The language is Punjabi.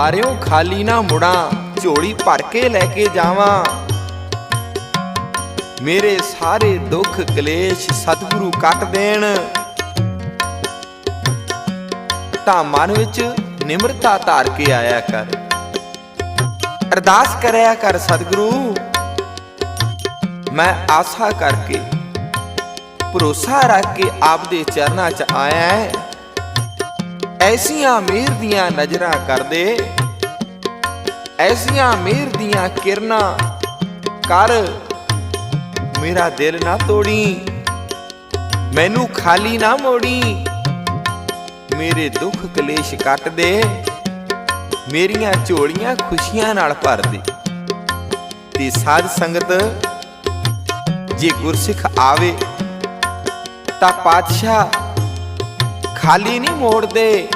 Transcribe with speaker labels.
Speaker 1: ਆਰਿਓ ਖਾਲੀ ਨਾ ਮੁੜਾਂ, ਝੋਲੀ ਭਰ ਕੇ ਲੈ ਕੇ ਜਾਵਾਂ। ਮੇਰੇ ਸਾਰੇ ਦੁੱਖ ਕਲੇਸ਼ ਸਤਿਗੁਰੂ ਕੱਟ ਦੇਣ। ਤਾਂ ਮਨ ਵਿੱਚ ਨਿਮਰਤਾ ਧਾਰ ਕੇ ਆਇਆ ਕਰ। ਅਰਦਾਸ ਕਰਿਆ ਕਰ ਸਤਿਗੁਰੂ। ਮੈਂ ਆਸਾ ਕਰਕੇ, ਭਰੋਸਾ ਰੱਖ ਕੇ ਆਪਦੇ ਚਰਨਾਂ 'ਚ ਆਇਆ। ਹੈ ਐਸੀਆਂ ਮਿਹਰ ਦੀਆਂ ਨਜ਼ਰਾਂ ਕਰਦੇ, ਐਸੀਆਂ ਮਿਹਰ ਦੀਆਂ ਕਿਰਨਾਂ ਕਰ ਮੇਰਾ ਦਿਲ ਨਾ ਤੋੜੀ, ਮੈਨੂੰ ਖਾਲੀ ਨਾ ਮੋੜੀ। ਮੇਰੇ ਦੁੱਖ ਕਲੇਸ਼ ਕੱਟ ਦੇ, ਮੇਰੀਆਂ ਝੋਲੀਆਂ ਖੁਸ਼ੀਆਂ ਨਾਲ ਭਰ ਦੇ। ਤੇ ਸਾਧ ਸੰਗਤ, ਜੇ ਗੁਰਸਿੱਖ ਆਵੇ ਤਾਂ ਪਾਤਸ਼ਾਹ ਖਾਲੀ ਨਹੀਂ ਮੋੜਦੇ।